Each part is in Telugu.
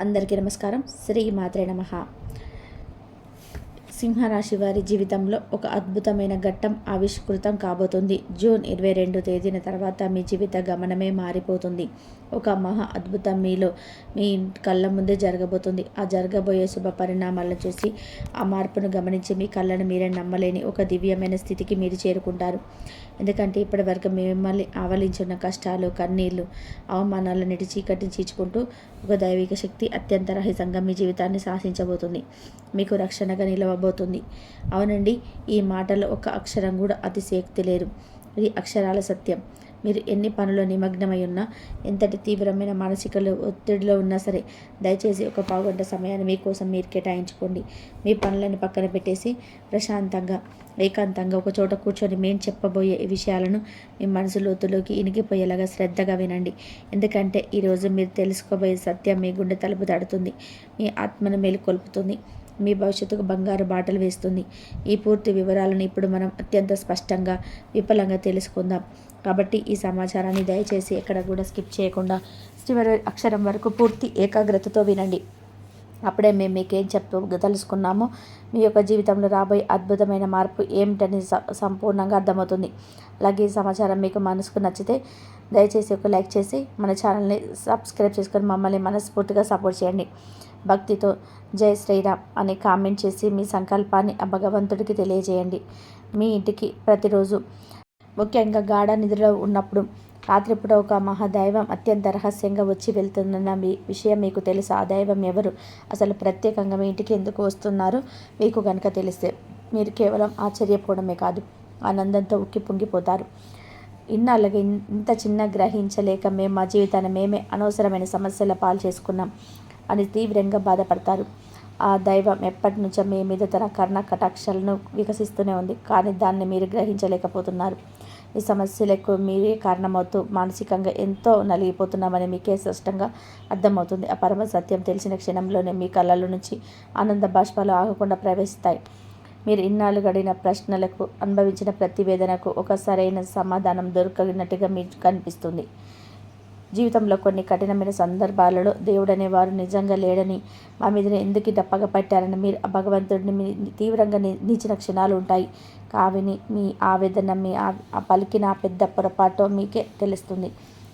అందరికీ నమస్కారం. శ్రీ మాత్రే నమ. సింహరాశి వారి జీవితంలో ఒక అద్భుతమైన ఘట్టం ఆవిష్కృతం కాబోతుంది. జూన్ ఇరవై రెండు తేదీన తర్వాత మీ జీవిత గమనమే మారిపోతుంది. ఒక మహా అద్భుతం మీలో. మీ కళ్ళ ముందే జరగబోతుంది. ఆ జరగబోయే శుభ పరిణామాలను చూసి ఆ మార్పును గమనించి మీ కళ్ళను మీరే నమ్మలేని ఒక దివ్యమైన స్థితికి మీరు చేరుకుంటారు. ఎందుకంటే ఇప్పటి వరకు మిమ్మల్ని ఆవలించున్న కష్టాలు కన్నీళ్ళు అవమానాలన్నిటి చీకటిని చీచుకుంటూ ఒక దైవిక శక్తి అత్యంత రహితంగా మీ జీవితాన్ని శాసించబోతుంది. మీకు రక్షణగా నిలవబోతుంది. అవునండి ఈ మాటలో ఒక అక్షరం కూడా అతిశయోక్తి లేరు ఇది అక్షరాల సత్యం. మీరు ఎన్ని పనులు నిమగ్నమై ఉన్నా ఎంతటి తీవ్రమైన మానసిక ఒత్తిడిలో ఉన్నా సరే దయచేసి ఒక పావుగంట సమయాన్ని మీకోసం మీరు కేటాయించుకోండి. మీ పనులను పక్కన పెట్టేసి ప్రశాంతంగా ఏకాంతంగా ఒక చోట కూర్చొని మేము చెప్పబోయే విషయాలను మీ మనసు లోతులోకి ఇనికిపోయేలాగా శ్రద్ధగా వినండి. ఎందుకంటే ఈరోజు మీరు తెలుసుకోబోయే సత్యం మీ గుండె తలుపు తడుతుంది. మీ ఆత్మను మేలుకొల్పుతుంది. మీ భవిష్యత్తుకు బంగారు బాటలు వేస్తుంది. ఈ పూర్తి వివరాలను ఇప్పుడు మనం అత్యంత స్పష్టంగా విఫలంగా తెలుసుకుందాం. కాబట్టి ఈ సమాచారాన్ని దయచేసి ఎక్కడ కూడా స్కిప్ చేయకుండా చివరి అక్షరం వరకు పూర్తి ఏకాగ్రతతో వినండి. అప్పుడే మేము మీకేం చెప్ప తెలుసుకున్నామో మీ యొక్క జీవితంలో రాబోయే అద్భుతమైన మార్పు ఏమిటని సంపూర్ణంగా అర్థమవుతుంది. అలాగే ఈ సమాచారం మీకు మనసుకు నచ్చితే దయచేసి ఒక లైక్ చేసి మన ఛానల్ని సబ్స్క్రైబ్ చేసుకొని మమ్మల్ని మనస్ఫూర్తిగా సపోర్ట్ చేయండి. భక్తితో జై శ్రీరామ్ అని కామెంట్ చేసి మీ సంకల్పాన్ని ఆ భగవంతుడికి తెలియజేయండి. మీ ఇంటికి ప్రతిరోజు ముఖ్యంగా గాఢ నిద్రలో ఉన్నప్పుడు రాత్రిపూట ఒక మహాదైవం అత్యంత రహస్యంగా వచ్చి వెళ్తుందన్న మీ విషయం మీకు తెలుసు. ఆ దైవం ఎవరు? అసలు ప్రత్యేకంగా మీ ఇంటికి ఎందుకు వస్తున్నారో? మీకు కనుక తెలిస్తే మీరు కేవలం ఆశ్చర్యపోవడమే కాదు ఆనందంతో ఉక్కి పొంగిపోతారు. ఇన్నాళ్ళగా ఇంత చిన్న గ్రహించలేక మేము మా జీవితాన్ని మేమే అనవసరమైన సమస్యల పాలు చేసుకున్నాం. అని తీవ్రంగా బాధపడతారు. ఆ దైవం ఎప్పటి నుంచో మీ మీద తన కర్ణ కటాక్షలను వికసిస్తూనే ఉంది. కానీ దాన్ని మీరు గ్రహించలేకపోతున్నారు. ఈ సమస్యలకు మీరే కారణమవుతూ మానసికంగా ఎంతో నలిగిపోతున్నామని మీకే స్పష్టంగా అర్థమవుతుంది. ఆ పరమ సత్యం తెలిసిన క్షణంలోనే మీ కళ్ళలో నుంచి ఆనంద బాష్పాలు ఆగకుండా ప్రవేశిస్తాయి. మీరు ఇన్నాళ్ళు గడిన ప్రశ్నలకు అనుభవించిన ప్రతివేదనకు ఒక సరైన సమాధానం దొరకగినట్టుగా మీకు కనిపిస్తుంది. జీవితంలో కొన్ని కఠినమైన సందర్భాలలో దేవుడనే వారు నిజంగా లేడని మా మీద ఎందుకు డప్పగ పట్టారని మీరు భగవంతుడిని మీ తీవ్రంగా నీచిన క్షణాలు ఉంటాయి. కావిని మీ ఆవేదన మీ ఆ పలికిన పెద్ద పొరపాటు మీకే తెలుస్తుంది.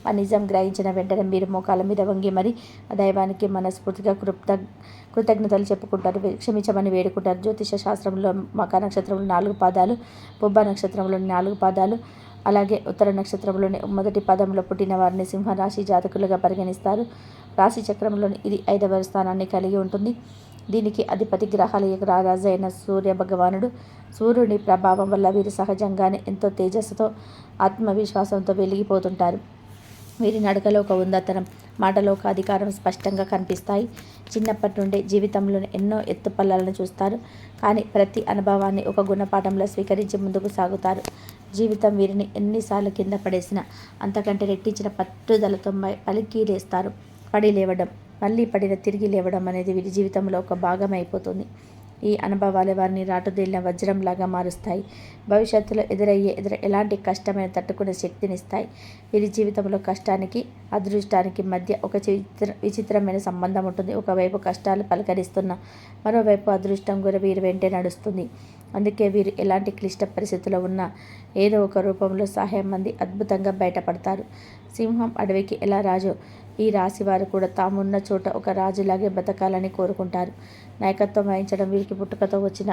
ఆ నిజం గ్రహించిన వెంటనే మీరు మోకాల మీద వంగి మరి ఆ దైవానికి మనస్ఫూర్తిగా కృత కృతజ్ఞతలు చెప్పుకుంటారు. క్షమించమని వేడుకుంటారు. జ్యోతిష శాస్త్రంలో మక నక్షత్రంలో నాలుగు పాదాలు బొబ్బ నక్షత్రంలోని నాలుగు పాదాలు అలాగే ఉత్తర నక్షత్రంలోని మొదటి పదంలో పుట్టిన వారిని సింహరాశి జాతకులుగా పరిగణిస్తారు. రాశి చక్రంలోని ఇది ఐదవ స్థానాన్ని కలిగి ఉంటుంది. దీనికి అధిపతి గ్రహాల యొక్క రారాజు అయిన సూర్య భగవానుడు. సూర్యుని ప్రభావం వల్ల వీరు సహజంగానే ఎంతో తేజస్సుతో ఆత్మవిశ్వాసంతో వెలిగిపోతుంటారు. వీరి నడకలో ఒక ఉందతనం మాటలో ఒక అధికారం స్పష్టంగా కనిపిస్తాయి. చిన్నప్పటి నుండే జీవితంలోని ఎన్నో ఎత్తుపల్లాలను చూస్తారు. కానీ ప్రతి అనుభవాన్ని ఒక గుణపాఠంలో స్వీకరించి ముందుకు సాగుతారు. జీవితం వీరిని ఎన్నిసార్లు కింద పడేసినా అంతకంటే రెట్టించిన పట్టుదలతో పలికి లేస్తారు. పడి లేవడం మళ్ళీ పడిన తిరిగి లేవడం అనేది వీరి జీవితంలో ఒక భాగం అయిపోతుంది ఈ అనుభవాలు వారిని రాటుదేలిన వజ్రంలాగా మారుస్తాయి. భవిష్యత్తులో ఎదురయ్యే ఎదురు ఎలాంటి కష్టమైన తట్టుకునే శక్తినిస్తాయి? వీరి జీవితంలో కష్టానికి అదృష్టానికి మధ్య ఒక చిత్ర విచిత్రమైన సంబంధం ఉంటుంది. ఒకవైపు కష్టాలు పలకరిస్తున్న మరోవైపు అదృష్టం కూడా వీరి వెంటే నడుస్తుంది. అందుకే వీరు ఎలాంటి క్లిష్ట పరిస్థితుల్లో ఉన్నా ఏదో ఒక రూపంలో సహాయం మంది అద్భుతంగా బయటపడతారు. సింహం అడవికి ఎలా రాజు? ఈ రాశి వారు కూడా తామున్న చోట ఒక రాజులాగే బతకాలని కోరుకుంటారు. నాయకత్వం వహించడం వీరికి పుట్టుకతో వచ్చిన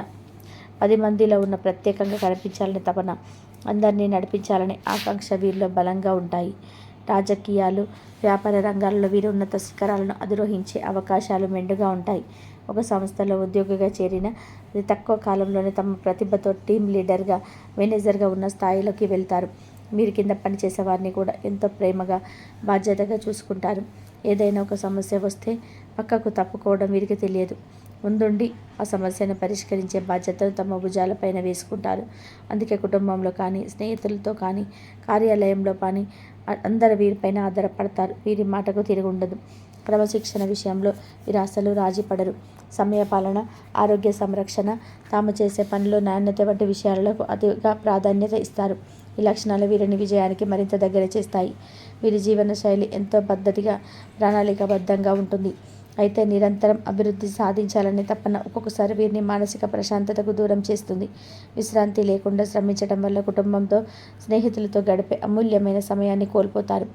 పది మందిలో ఉన్న ప్రత్యేకంగా కనిపించాలని తపన అందరినీ నడిపించాలని ఆకాంక్ష వీరిలో బలంగా ఉంటాయి. రాజకీయాలు వ్యాపార రంగాల్లో వీరు ఉన్నత శిఖరాలను అధిరోహించే అవకాశాలు మెండుగా ఉంటాయి. ఒక సంస్థలో ఉద్యోగిగా చేరిన అది తక్కువ కాలంలోనే తమ ప్రతిభతో టీం లీడర్గా మేనేజర్గా ఉన్న స్థాయిలోకి వెళ్తారు. మీరు కింద పనిచేసే వారిని కూడా ఎంతో ప్రేమగా బాధ్యతగా చూసుకుంటారు. ఏదైనా ఒక సమస్య వస్తే పక్కకు తప్పుకోవడం వీరికి తెలియదు. ముందుండి ఆ సమస్యను పరిష్కరించే బాధ్యతను తమ భుజాలపైన వేసుకుంటారు. అందుకే కుటుంబంలో కానీ స్నేహితులతో కానీ కార్యాలయంలో కానీ అందరు వీరిపైన ఆధారపడతారు. వీరి మాటకు తిరిగి ఉండదు. క్రమశిక్షణ విషయంలో వీరు అసలు రాజీ పడరు సమయపాలన ఆరోగ్య సంరక్షణ తాము చేసే పనిలో నాణ్యత వంటి విషయాలకు అతిగా ప్రాధాన్యత ఇస్తారు. ఈ లక్షణాలు వీరిని విజయానికి మరింత దగ్గర చేస్తాయి. వీరి జీవన శైలి ఎంతో పద్ధతిగా ప్రణాళికాబద్ధంగా ఉంటుంది. అయితే నిరంతరం అభివృద్ధి సాధించాలనే తప్పన ఒక్కొక్కసారి వీరిని మానసిక ప్రశాంతతకు దూరం చేస్తుంది. విశ్రాంతి లేకుండా శ్రమించడం వల్ల కుటుంబంతో స్నేహితులతో గడిపే అమూల్యమైన సమయాన్ని కోల్పోతారు.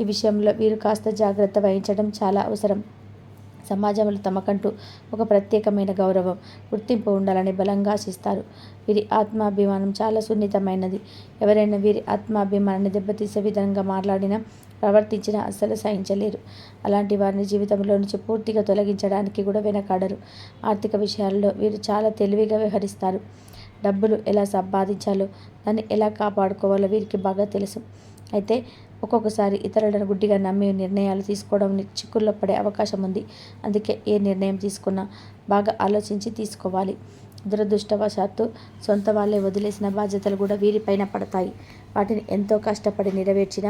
ఈ విషయంలో వీరు కాస్త జాగ్రత్త వహించడం చాలా అవసరం. సమాజంలో తమకంటూ ఒక ప్రత్యేకమైన గౌరవం గుర్తింపు ఉండాలని బలంగా ఆశిస్తారు. వీరి ఆత్మాభిమానం చాలా సున్నితమైనది. ఎవరైనా వీరి ఆత్మాభిమానాన్ని దెబ్బతీసే విధంగా మాట్లాడినా ప్రవర్తించినా అస్సలు సహించలేరు. అలాంటి వారిని జీవితంలో నుంచి పూర్తిగా తొలగించడానికి కూడా వెనకాడరు. ఆర్థిక విషయాల్లో వీరు చాలా తెలివిగా వ్యవహరిస్తారు. డబ్బులు ఎలా సంపాదించాలో దాన్ని ఎలా కాపాడుకోవాలో వీరికి బాగా తెలుసు. అయితే ఒక్కొక్కసారి ఇతరులను గుడ్డిగా నమ్మి నిర్ణయాలు తీసుకోవడం చిక్కుల్లో పడే అవకాశం ఉంది. అందుకే ఏ నిర్ణయం తీసుకున్నా బాగా ఆలోచించి తీసుకోవాలి. దురదృష్టవశాత్తు సొంత వాళ్ళే వదిలేసిన బాధ్యతలు కూడా వీరిపైన పడతాయి. వాటిని ఎంతో కష్టపడి నెరవేర్చిన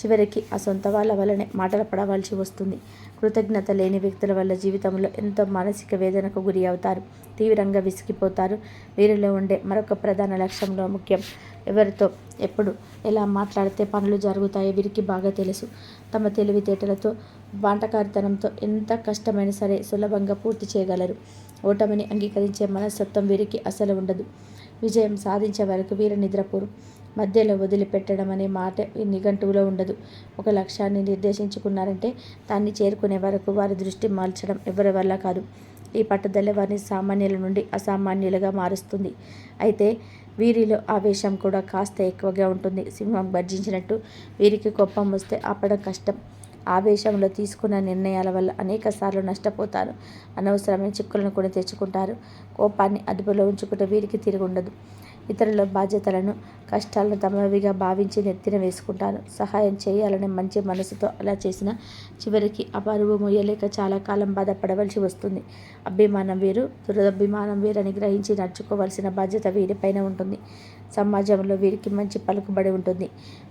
చివరికి ఆ సొంత వాళ్ళ వల్లనే మాటలు పడవలసి వస్తుంది. కృతజ్ఞత లేని వ్యక్తుల వల్ల జీవితంలో ఎంతో మానసిక వేదనకు గురి అవుతారు. తీవ్రంగా విసిగిపోతారు. వీరిలో ఉండే మరొక ప్రధాన లక్ష్యంలో ముఖ్యం ఎవరితో ఎప్పుడు ఎలా మాట్లాడితే పనులు జరుగుతాయో వీరికి బాగా తెలుసు. తమ తెలివితేటలతో బాంటకారితనంతో ఎంత కష్టమైనా సరే సులభంగా పూర్తి చేయగలరు. ఓటమిని అంగీకరించే మనస్తత్వం వీరికి అసలు ఉండదు. విజయం సాధించే వరకు వీరు నిద్రపోరు. మధ్యలో వదిలిపెట్టడం అనే మాట నిఘంటువులో ఉండదు. ఒక లక్ష్యాన్ని నిర్దేశించుకున్నారంటే దాన్ని చేరుకునే వరకు వారి దృష్టి మార్చడం ఎవరి వల్ల కాదు. ఈ పట్టుదల వారిని సామాన్యుల నుండి అసామాన్యులుగా మారుస్తుంది. అయితే వీరిలో ఆవేశం కూడా కాస్త ఎక్కువగా ఉంటుంది. సింహం గర్జించినట్టు వీరికి కోపం వస్తే ఆపడం కష్టం. ఆవేశంలో తీసుకున్న నిర్ణయాల వల్ల అనేక సార్లు నష్టపోతారు. అనవసరమైన చిక్కులను కూడా తెచ్చుకుంటారు. కోపాన్ని అదుపులో ఉంచుకుంటే వీరికి తిరిగి ఉండదు ఇతరుల బాధ్యతలను కష్టాలను తమవిగా భావించి నెత్తిన వేసుకుంటారు సహాయం చేయాలనే మంచి మనసుతో అలా చేసిన చివరికి ఆ పరువు మొయ్యలేక చాలా కాలం బాధపడవలసి వస్తుంది. అభిమానం వేరు దురదభిమానం వేరని గ్రహించి నడుచుకోవలసిన బాధ్యత వీరిపైన ఉంటుంది. సమాజంలో వీరికి మంచి పలుకుబడి ఉంటుంది.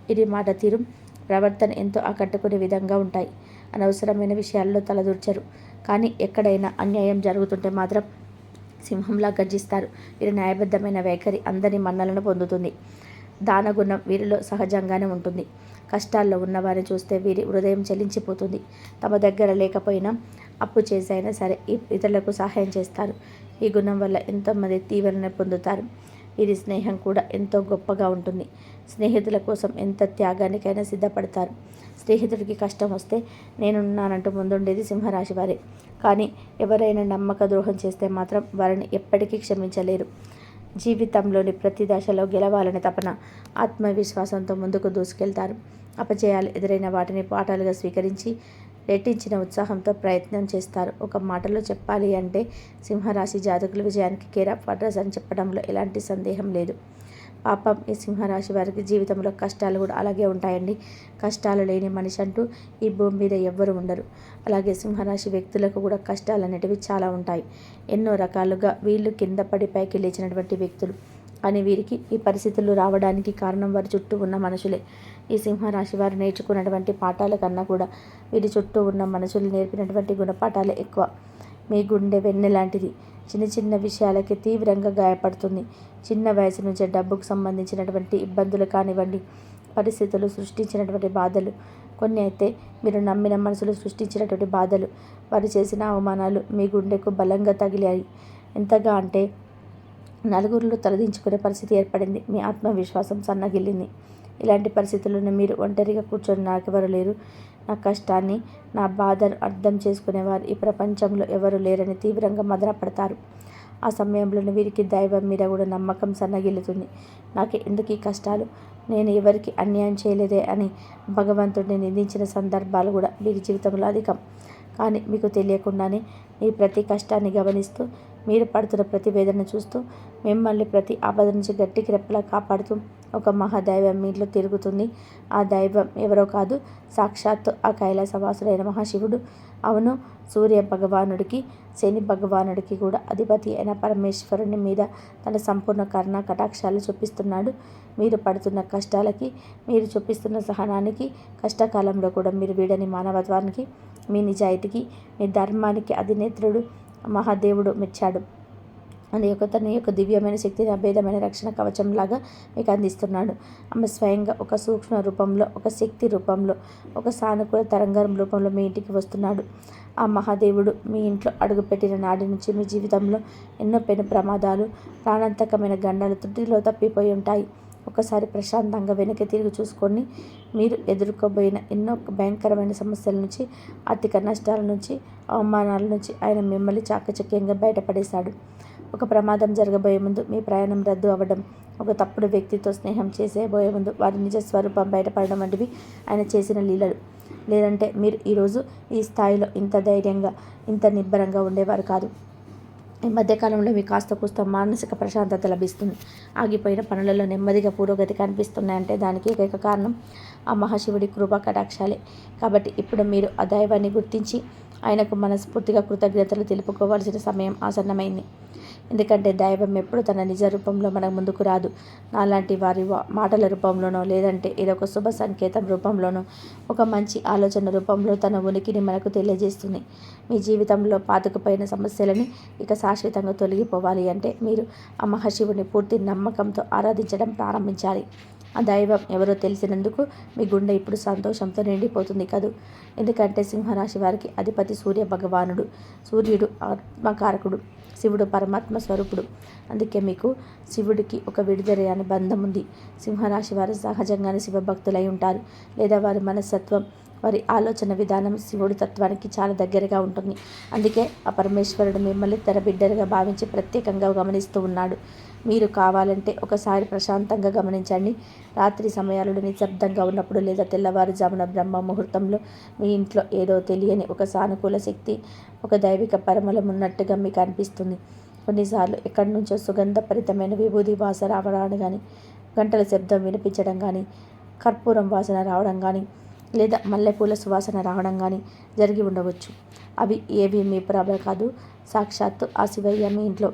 వీరి మాట తీరు ప్రవర్తన ఎంతో ఆకట్టుకునే విధంగా ఉంటాయి. అనవసరమైన విషయాల్లో తలదూర్చరు. కానీ ఎక్కడైనా అన్యాయం జరుగుతుంటే మాత్రం సింహంలా గర్జిస్తారు. వీరి న్యాయబద్ధమైన వైఖరి అందరి మన్నలను పొందుతుంది. దానగుణం వీరిలో సహజంగానే ఉంటుంది. కష్టాల్లో ఉన్నవారిని చూస్తే వీరి హృదయం చెల్లించిపోతుంది తమ దగ్గర లేకపోయినా అప్పు చేసైనా సరే ఇతరులకు సహాయం చేస్తారు. ఈ గుణం వల్ల ఎంతోమంది తీవ్రన పొందుతారు. వీరి స్నేహం కూడా ఎంతో గొప్పగా ఉంటుంది. స్నేహితుల కోసం ఎంత త్యాగానికైనా సిద్ధపడతారు. స్నేహితుడికి కష్టం వస్తే నేనున్నానంటూ ముందుండేది సింహరాశి వారే. కానీ ఎవరైనా నమ్మక ద్రోహం చేస్తే మాత్రం వారిని ఎప్పటికీ క్షమించలేరు. జీవితంలోని ప్రతి దశలో గెలవాలని తపన ఆత్మవిశ్వాసంతో ముందుకు దూసుకెళ్తారు. అపజయాలు ఎదురైన వాటిని పాఠాలుగా స్వీకరించి రెట్టించిన ఉత్సాహంతో ప్రయత్నం చేస్తారు. ఒక మాటలో చెప్పాలి అంటే సింహరాశి జాతకుల విజయానికి కేర్ ఆఫ్ అని చెప్పడంలో ఎలాంటి సందేహం లేదు. పాపం ఈ సింహరాశి వారికి జీవితంలో కష్టాలు కూడా అలాగే ఉంటాయండి. కష్టాలు లేని మనిషి అంటూ ఈ భూమి మీద ఎవ్వరు ఉండరు. అలాగే సింహరాశి వ్యక్తులకు కూడా కష్టాలు అనేటివి చాలా ఉంటాయి. ఎన్నో రకాలుగా వీళ్ళు కింద పడి పైకి లేచినటువంటి వ్యక్తులు. అని వీరికి ఈ పరిస్థితులు రావడానికి కారణం వారి చుట్టూ ఉన్న మనుషులే. ఈ సింహరాశి వారు నేర్చుకున్నటువంటి పాఠాల కన్నా కూడా వీరి చుట్టూ ఉన్న మనుషులు నేర్పినటువంటి గుణపాఠాలే ఎక్కువ. మీ గుండె వెన్నె లాంటిది చిన్న చిన్న విషయాలకి తీవ్రంగా గాయపడుతుంది. చిన్న వయసు నుంచే డబ్బుకు సంబంధించినటువంటి ఇబ్బందులు కానివ్వండి పరిస్థితులు సృష్టించినటువంటి బాధలు. కొన్ని అయితే మీరు నమ్మిన మనసులు సృష్టించినటువంటి బాధలు. వారు చేసిన అవమానాలు మీ గుండెకు బలంగా తగిలాయి. ఎంతగా అంటే నలుగురిలో తలదించుకునే పరిస్థితి ఏర్పడింది. మీ ఆత్మవిశ్వాసం సన్నగిల్లింది. ఇలాంటి పరిస్థితులను మీరు ఒంటరిగా కూర్చొని నాకెవరు లేరు నా కష్టాన్ని నా బాధను అర్థం చేసుకునేవారు ఈ ప్రపంచంలో ఎవరు లేరని తీవ్రంగా మదనపడతారు. ఆ సమయంలోనే వీరికి దైవం మీద కూడా నమ్మకం సన్నగిల్లుతుంది. నాకు ఎందుకు ఈ కష్టాలు? నేను ఎవరికి అన్యాయం చేయలేదే అని భగవంతుడిని నిందించిన సందర్భాలు కూడా వీరి జీవితంలో అధికం. కానీ మీకు తెలియకుండానే మీ ప్రతి కష్టాన్ని గమనిస్తూ మీరు పడుతున్న ప్రతి వేదన చూస్తూ మిమ్మల్ని ప్రతి ఆపద నుంచి గట్టికి రెప్పలా కాపాడుతూ ఒక మహాదైవం మీ ఇంట్లో తిరుగుతుంది. ఆ దైవం ఎవరో కాదు సాక్షాత్తు ఆ కైలాసవాసుడైన మహాశివుడు. అవును సూర్య భగవానుడికి శని భగవానుడికి కూడా అధిపతి అయిన పరమేశ్వరుని మీద తన సంపూర్ణ కర్ణ కటాక్షాలు చూపిస్తున్నాడు. మీరు పడుతున్న కష్టాలకి మీరు చూపిస్తున్న సహనానికి కష్టకాలంలో కూడా మీరు వీడని మానవత్వానికి మీ నిజాయితీకి మీ ధర్మానికి అధినేత్రుడు మహాదేవుడు మెచ్చాడు. అది యొక్క తన యొక్క దివ్యమైన శక్తిని అభేదమైన రక్షణ కవచంలాగా మీకు అందిస్తున్నాడు. ఆమె స్వయంగా ఒక సూక్ష్మ రూపంలో ఒక శక్తి రూపంలో ఒక సానుకూల తరంగం రూపంలో మీ ఇంటికి వస్తున్నాడు. ఆ మహాదేవుడు మీ ఇంట్లో అడుగుపెట్టిన నాటి నుంచి మీ జీవితంలో ఎన్నో పెను ప్రమాదాలు ప్రాణాంతకమైన గండాలు త్రుటిలో తప్పిపోయి ఉంటాయి. ఒకసారి ప్రశాంతంగా వెనక్కి తిరిగి చూసుకొని మీరు ఎదుర్కోబోయిన ఎన్నో భయంకరమైన సమస్యల నుంచి ఆర్థిక నష్టాల నుంచి అవమానాల నుంచి ఆయన మిమ్మల్ని చాకచక్యంగా బయటపడేశాడు. ఒక ప్రమాదం జరగబోయే ముందు మీ ప్రయాణం రద్దు అవ్వడం ఒక తప్పుడు వ్యక్తితో స్నేహం చేసేబోయే ముందు వారి నిజ స్వరూపం బయటపడడం వంటివి ఆయన చేసిన లీలలు. లేదంటే మీరు ఈరోజు ఈ స్థాయిలో ఇంత ధైర్యంగా ఇంత నిబ్బరంగా ఉండేవారు కాదు. ఈ మధ్యకాలంలో మీకు కాస్త కూస్త మానసిక ప్రశాంతత లభిస్తుంది. ఆగిపోయిన పనులలో నెమ్మదిగా పురోగతి కనిపిస్తున్నాయంటే దానికి ఏకైక కారణం ఆ మహాశివుడి కృపా కటాక్షాలే. కాబట్టి ఇప్పుడు మీరు ఆ దైవాన్ని గుర్తించి ఆయనకు మనస్ఫూర్తిగా కృతజ్ఞతలు తెలుపుకోవాల్సిన సమయం ఆసన్నమైంది. ఎందుకంటే దైవం ఎప్పుడు తన నిజ రూపంలో మన ముందుకు రాదు. నాలాంటి వారి మాటల రూపంలోనో లేదంటే ఇదొక శుభ సంకేతం రూపంలోనో ఒక మంచి ఆలోచన రూపంలో తన ఉనికిని మనకు తెలియజేస్తుంది. మీ జీవితంలో పాతుకుపోయిన సమస్యలని ఇక శాశ్వతంగా తొలగిపోవాలి అంటే మీరు ఆ మహాశివుని పూర్తి నమ్మకంతో ఆరాధించడం ప్రారంభించాలి. ఆ దైవం ఎవరో తెలిసినందుకు మీ గుండె ఇప్పుడు సంతోషంతో నిండిపోతుంది కదూ? ఎందుకంటే సింహరాశి వారికి అధిపతి సూర్య భగవానుడు సూర్యుడు ఆత్మకారకుడు శివుడు పరమాత్మ స్వరూపుడు. అందుకే మీకు శివుడికి ఒక విడుదల అనే బంధం ఉంది. సింహరాశి వారు సహజంగానే శివభక్తులై ఉంటారు. లేదా వారి మనస్తత్వం వారి ఆలోచన విధానం శివుడి తత్వానికి చాలా దగ్గరగా ఉంటుంది. అందుకే ఆ పరమేశ్వరుడు మిమ్మల్ని తన బిడ్డలుగా భావించి ప్రత్యేకంగా గమనిస్తూ ఉన్నాడు. మీరు కావాలంటే ఒకసారి ప్రశాంతంగా గమనించండి. రాత్రి సమయాలలో నిశ్శబ్దంగా ఉన్నప్పుడు లేదా తెల్లవారుజామున బ్రహ్మ ముహూర్తంలో మీ ఇంట్లో ఏదో తెలియని ఒక సానుకూల శక్తి ఒక దైవిక పరమలం ఉన్నట్టుగా మీకు అనిపిస్తుంది. కొన్నిసార్లు ఎక్కడి నుంచో సుగంధభరితమైన విభూది వాసన రావడం కానీ గంటల శబ్దం వినిపించడం కానీ కర్పూరం వాసన రావడం కానీ లేదా మల్లెపూల సువాసన రావడం కానీ జరిగి ఉండవచ్చు. అవి ఏవి మీ ప్రభ కాదు. సాక్షాత్తు ఆ శివయ్య మీ ఇంట్లో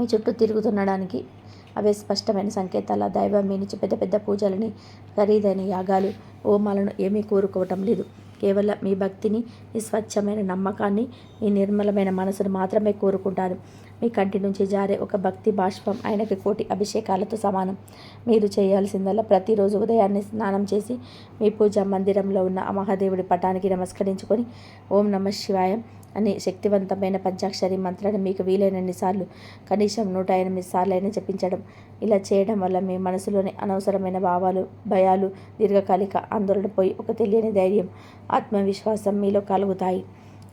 మీ చుట్టూ తిరుగుతుండడానికి. అవే స్పష్టమైన సంకేతాల? దైవం మీ నుంచి పెద్ద పెద్ద పూజలని ఖరీదైన యాగాలు హోమాలను ఏమీ కోరుకోవటం లేదు. కేవలం మీ భక్తిని మీ స్వచ్ఛమైన నమ్మకాన్ని మీ నిర్మలమైన మనసును మాత్రమే కోరుకుంటారు. మీ కంటి నుంచి జారే ఒక భక్తి బాష్పం ఆయనకి కోటి అభిషేకాలతో సమానం. మీరు చేయాల్సిందల్లా ప్రతిరోజు ఉదయాన్నే స్నానం చేసి మీ పూజా మందిరంలో ఉన్న మహాదేవుడి పటానికి నమస్కరించుకొని ఓం నమ శివాయ అనే శక్తివంతమైన పంచాక్షరి మంత్రాన్ని మీకు వీలైనన్ని సార్లు కనీసం నూట ఎనిమిది సార్లు అయినా జపించడం. ఇలా చేయడం వల్ల మీ మనసులోని అనవసరమైన భావాలు భయాలు దీర్ఘకాలిక ఆందోళన పోయి ఒక తెలియని ధైర్యం ఆత్మవిశ్వాసం మీలో కలుగుతాయి.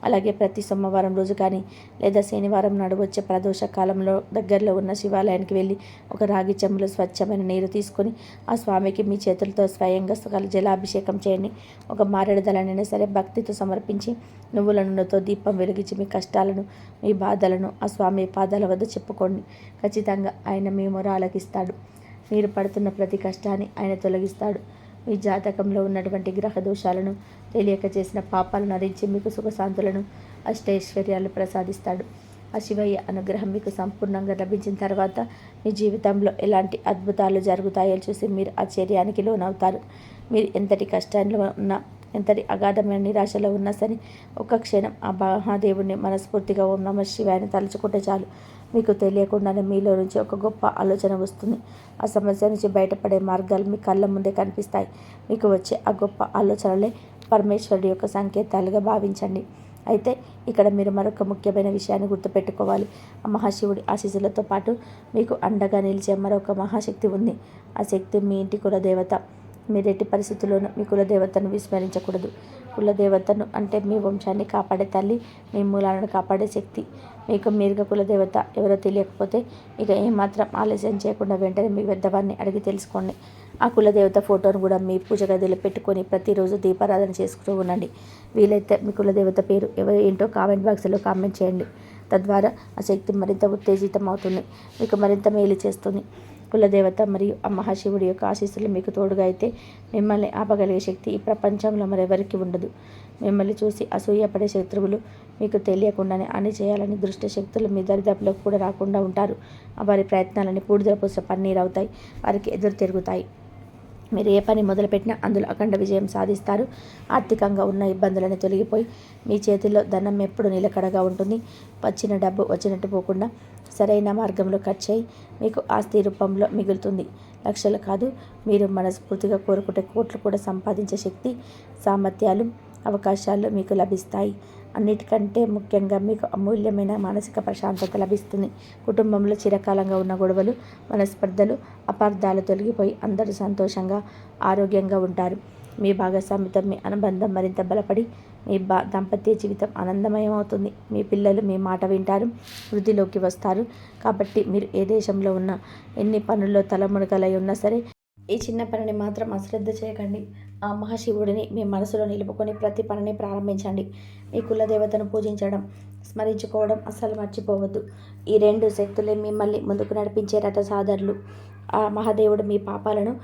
అలాగే ప్రతి సోమవారం రోజు కానీ లేదా శనివారం నాడు వచ్చే ప్రదోష కాలంలో దగ్గరలో ఉన్న శివాలయానికి వెళ్ళి ఒక రాగి చెంబులో స్వచ్ఛమైన నీరు తీసుకొని ఆ స్వామికి మీ చేతులతో స్వయంగా జలాభిషేకం చేయండి. ఒక మారేడుదలనైనా సరే భక్తితో సమర్పించి నువ్వుల నూనెతో దీపం వెలిగించి మీ కష్టాలను మీ బాధలను ఆ స్వామి పాదాల వద్ద చెప్పుకోండి. ఖచ్చితంగా ఆయన మీ మొర ఆలకిస్తాడు. మీరు పడుతున్న ప్రతి కష్టాన్ని ఆయన తొలగిస్తాడు. మీ జాతకంలో ఉన్నటువంటి గ్రహ దోషాలను తెలియక చేసిన పాపాలను నరించి మీకు సుఖశాంతులను అష్టైశ్వర్యాలు ప్రసాదిస్తాడు. ఆ శివయ్య అనుగ్రహం మీకు సంపూర్ణంగా లభించిన తర్వాత మీ జీవితంలో ఎలాంటి అద్భుతాలు జరుగుతాయో చూసి మీరు ఆశ్చర్యానికి లోనవుతారు. మీరు ఎంతటి కష్టాల్లో ఉన్నా ఎంతటి అగాధమైన నిరాశలో ఉన్నా సరే ఒక క్షణం ఆ మహాదేవుడిని మనస్ఫూర్తిగా ఓం నమ శివాయని తలుచుకుంటే చాలు. మీకు తెలియకుండానే మీలో నుంచి ఒక గొప్ప ఆలోచన వస్తుంది. ఆ సమస్య నుంచి బయటపడే మార్గాలు మీ కళ్ళ ముందే కనిపిస్తాయి. మీకు వచ్చే ఆ గొప్ప ఆలోచనలే పరమేశ్వరుడి యొక్క సంకేతాలుగా భావించండి. అయితే ఇక్కడ మీరు మరొక ముఖ్యమైన విషయాన్ని గుర్తుపెట్టుకోవాలి. ఆ మహాశివుడి ఆశీస్సులతో పాటు మీకు అండగా నిలిచే మరొక మహాశక్తి ఉంది. ఆ శక్తి మీ ఇంటి కుల దేవత మీరెట్టి పరిస్థితుల్లోనూ మీ కులదేవతను విస్మరించకూడదు. కులదేవతను అంటే మీ వంశాన్ని కాపాడే తల్లి మీ మూలాలను కాపాడే శక్తి. మీకు మీరుగా కులదేవత ఎవరో తెలియకపోతే ఇక ఏమాత్రం ఆలస్యం చేయకుండా వెంటనే మీ పెద్దవారిని అడిగి తెలుసుకోండి. ఆ కులదేవత ఫోటోను కూడా మీ పూజ గదిలో పెట్టుకొని ప్రతిరోజు దీపారాధన చేసుకుంటూ ఉండండి. వీలైతే మీ కులదేవత పేరు ఎవరు ఏంటో కామెంట్ బాక్స్లో కామెంట్ చేయండి. తద్వారా ఆ శక్తి మరింత ఉత్తేజితం అవుతుంది మీకు మరింత మేలు చేస్తుంది. కులదేవత మరియు ఆ మహాశివుడి యొక్క ఆశీస్సులు మీకు తోడుగా అయితే మిమ్మల్ని ఆపగలిగే శక్తి ఈ ప్రపంచంలో మరెవరికి ఉండదు. మిమ్మల్ని చూసి అసూయపడే శత్రువులు మీకు తెలియకుండానే అన్ని చేయాలని దృష్ట శక్తులు మీ దరిదాపులకు కూడా రాకుండా ఉంటారు. వారి ప్రయత్నాలని పూడిదల పూసిన పన్నీరు అవుతాయి. వారికి ఎదురు తిరుగుతాయి. మీరు ఏ పని మొదలుపెట్టినా అందులో అఖండ విజయం సాధిస్తారు. ఆర్థికంగా ఉన్న ఇబ్బందులను తొలగిపోయి మీ చేతిలో ధనం ఎప్పుడు నిలకడగా ఉంటుంది. వచ్చిన డబ్బు వచ్చినట్టు పోకుండా సరైన మార్గంలో ఖర్చు అయి మీకు ఆస్తి రూపంలో మిగులుతుంది. లక్షలు కాదు మీరు మనస్ఫూర్తిగా కోరుకుంటే కోట్లు కూడా సంపాదించే శక్తి సామర్థ్యాలు అవకాశాలు మీకు లభిస్తాయి. అన్నిటికంటే ముఖ్యంగా మీకు అమూల్యమైన మానసిక ప్రశాంతత లభిస్తుంది. కుటుంబంలో చిరకాలంగా ఉన్న గొడవలు మనస్పర్ధలు అపార్థాలు తొలగిపోయి అందరూ సంతోషంగా ఆరోగ్యంగా ఉంటారు. మీ భాగస్వామితో మీ అనుబంధం మరింత బలపడి మీ బా దాంపత్య జీవితం ఆనందమయం అవుతుంది మీ పిల్లలు మీ మాట వింటారు వృద్ధిలోకి వస్తారు. కాబట్టి మీరు ఏ దేశంలో ఉన్నా ఎన్ని పనుల్లో తలమునకలై ఉన్నా సరే ఈ చిన్న పనిని మాత్రం అశ్రద్ధ చేయకండి. ఆ మహాశివుడిని మీ మనసులో నిలుపుకొని ప్రతి పనిని ప్రారంభించండి. మీ కులదేవతను పూజించడం స్మరించుకోవడం అస్సలు మర్చిపోవద్దు. ఈ రెండు శక్తులే మిమ్మల్ని ముందుకు నడిపించే రథసాధరులు ఆ మహాదేవుడు మీ పాపాలను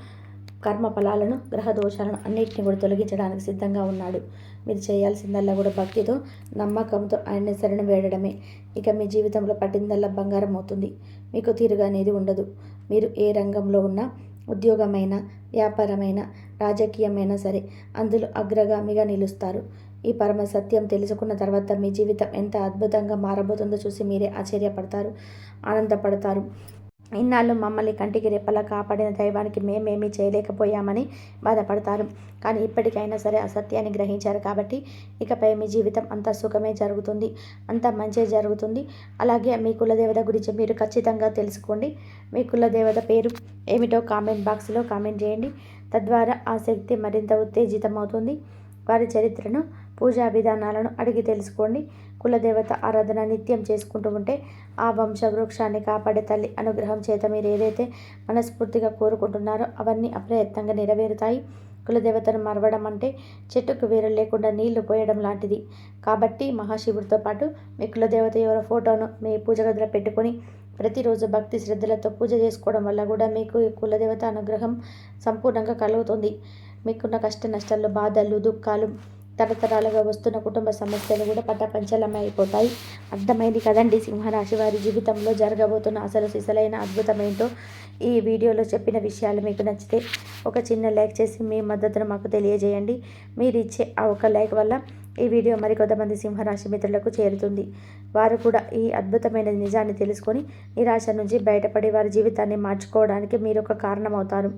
కర్మ ఫలాలను గ్రహ దోషాలను అన్నింటినీ కూడా తొలగించడానికి సిద్ధంగా ఉన్నాడు. మీరు చేయాల్సిందల్లా కూడా భక్తితో నమ్మకంతో ఆయన్ని శరణు వేడడమే. ఇక మీ జీవితంలో పట్టిందల్లా బంగారం అవుతుంది. మీకు తీరుగా అనేది ఉండదు. మీరు ఏ రంగంలో ఉన్నా ఉద్యోగమైన వ్యాపారమైన రాజకీయమైనా సరే అందులో అగ్రగామిగా నిలుస్తారు. ఈ పరమ సత్యం తెలుసుకున్న తర్వాత మీ జీవితం ఎంత అద్భుతంగా మారబోతుందో చూసి మీరే ఆశ్చర్యపడతారు ఆనందపడతారు. ఇన్నాళ్ళు మమ్మల్ని కంటికి రెప్పలా కాపాడిన దైవానికి మేమేమీ చేయలేకపోయామని బాధపడతారు. కానీ ఇప్పటికైనా సరే అసత్యాన్ని గ్రహించారు కాబట్టి ఇకపై మీ జీవితం అంత సుఖమే జరుగుతుంది. అంత మంచి జరుగుతుంది. అలాగే మీ కులదేవత గురించి మీరు ఖచ్చితంగా తెలుసుకోండి. మీ కులదేవత పేరు ఏమిటో కామెంట్ బాక్స్లో కామెంట్ చేయండి. తద్వారా ఆ శక్తి మరింత ఉత్తేజితమవుతుంది. వారి చరిత్రను పూజా విధానాలను అడిగి తెలుసుకోండి. కులదేవత ఆరాధన నిత్యం చేసుకుంటూ ఉంటే ఆ వంశవృక్షాన్ని కాపాడే తల్లి అనుగ్రహం చేత మీరు ఏదైతే మనస్ఫూర్తిగా కోరుకుంటున్నారో అవన్నీ అప్రయత్నంగా నెరవేరుతాయి. కులదేవతను మరవడం అంటే చెట్టుకు వేరు లేకుండా నీళ్ళు పోయడం లాంటిది. కాబట్టి మహాశివుడితో పాటు మీ కులదేవత ఎవరో ఫోటోను మీ పూజ గదిలో పెట్టుకొని ప్రతిరోజు భక్తి శ్రద్ధలతో పూజ చేసుకోవడం వల్ల కూడా మీకు ఈ కులదేవత అనుగ్రహం సంపూర్ణంగా కలుగుతుంది. మీకున్న కష్ట నష్టాలు బాధలు దుఃఖాలు తరతరాలుగా వస్తున్న కుటుంబ సమస్యలు కూడా పట్టపంచలమే అయిపోతాయి అర్థమైంది కదండి సింహరాశి వారి జీవితంలో జరగబోతున్న అసలు సిసలైన అద్భుతమేంటో? ఈ వీడియోలో చెప్పిన విషయాలు మీకు నచ్చితే ఒక చిన్న లైక్ చేసి మీ మద్దతును మాకు తెలియజేయండి. మీరు ఇచ్చే ఆ ఒక లైక్ వల్ల ఈ వీడియో మరికొంతమంది సింహరాశి మిత్రులకు చేరుతుంది. వారు కూడా ఈ అద్భుతమైన నిజాన్ని తెలుసుకొని నిరాశ నుంచి బయటపడి వారి జీవితాన్ని మార్చుకోవడానికి మీరు ఒక కారణమవుతారు.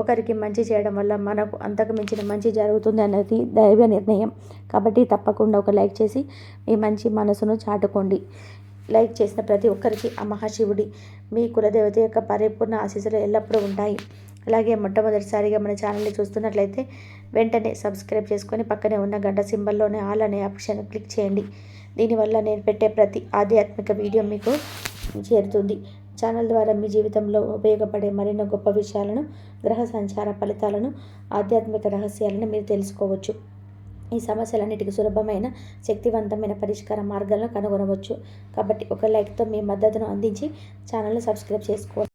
ఒకరికి మంచి చేయడం వల్ల మనకు అంతకు మించిన మంచి జరుగుతుంది అనేది దైవ నిర్ణయం. కాబట్టి తప్పకుండా ఒక లైక్ చేసి మీ మంచి మనసును చాటుకోండి. లైక్ చేసిన ప్రతి ఒక్కరికి ఆ మహాశివుడి మీ కులదేవత యొక్క పరిపూర్ణ ఆశీస్సులు ఎల్లప్పుడూ ఉంటాయి. అలాగే మొట్టమొదటిసారిగా మన ఛానల్ని చూస్తున్నట్లయితే వెంటనే సబ్స్క్రైబ్ చేసుకొని పక్కనే ఉన్న గంట సింబల్లోనే ఆల్ అనే ఆప్షన్ క్లిక్ చేయండి. దీనివల్ల నేను పెట్టే ప్రతి ఆధ్యాత్మిక వీడియో మీకు చేరుతుంది. ఛానల్ ద్వారా మీ జీవితంలో ఉపయోగపడే మరెన్నో గొప్ప విషయాలను గ్రహ సంచార ఫలితాలను ఆధ్యాత్మిక రహస్యాలను మీరు తెలుసుకోవచ్చు. ఈ సమస్యలన్నిటికీ సులభమైన శక్తివంతమైన పరిష్కార మార్గాలను కనుగొనవచ్చు. కాబట్టి ఒక లైక్తో మీ మద్దతును అందించి ఛానల్ని సబ్స్క్రైబ్ చేసుకోవచ్చు